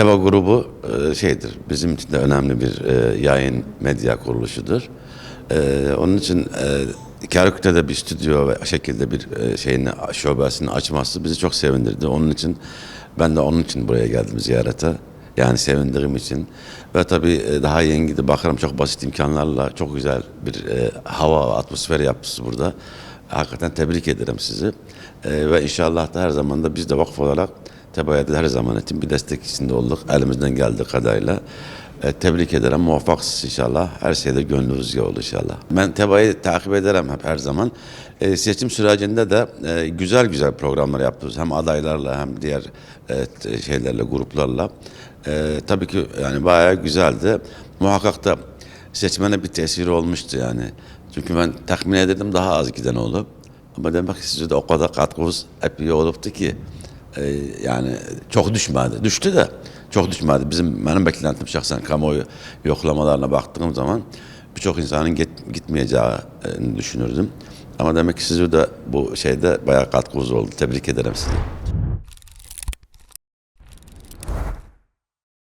Teva grubu e, şeydir, bizim için de önemli bir e, yayın medya kuruluşudur. E, onun için e, Karaküte'de bir stüdyo ve şekilde bir şeyini, şubesini açması bizi çok sevindirdi. Onun için ben de onun için buraya geldim ziyarete. Yani sevindiğim için ve tabii daha yeni de bakarım çok basit imkanlarla çok güzel bir e, hava atmosferi yapmışsınız burada. Hakikaten tebrik ederim sizi. Ve inşallah da her zaman da biz de vakıf olarak Teba'ya da her zaman için bir destek içinde olduk. Elimizden geldiği kadarıyla. E, tebrik ederim. Muvaffaksınız inşallah. Her şeyde gönlünüzce olur inşallah. Ben Teba'yı takip ederim hep her zaman. E, seçim sürecinde de e, güzel güzel programlar yapıyoruz. Hem adaylarla hem diğer e, şeylerle, gruplarla. E, tabii ki yani bayağı güzeldi. Muhakkak da seçmene bir tesiri olmuştu yani. Çünkü ben tahmin ederdim daha az giden olup. Ama demek ki size de o kadar katkınız hep iyi oluptu ki e, yani çok düşmedi. Düştü de çok düşmedi. Bizim benim beklentim şahsen kamuoyu yoklamalarına baktığım zaman birçok insanın git, gitmeyeceğini düşünürdüm. Ama demek ki size de bu şeyde bayağı katkınız oldu. Tebrik ederim sizi.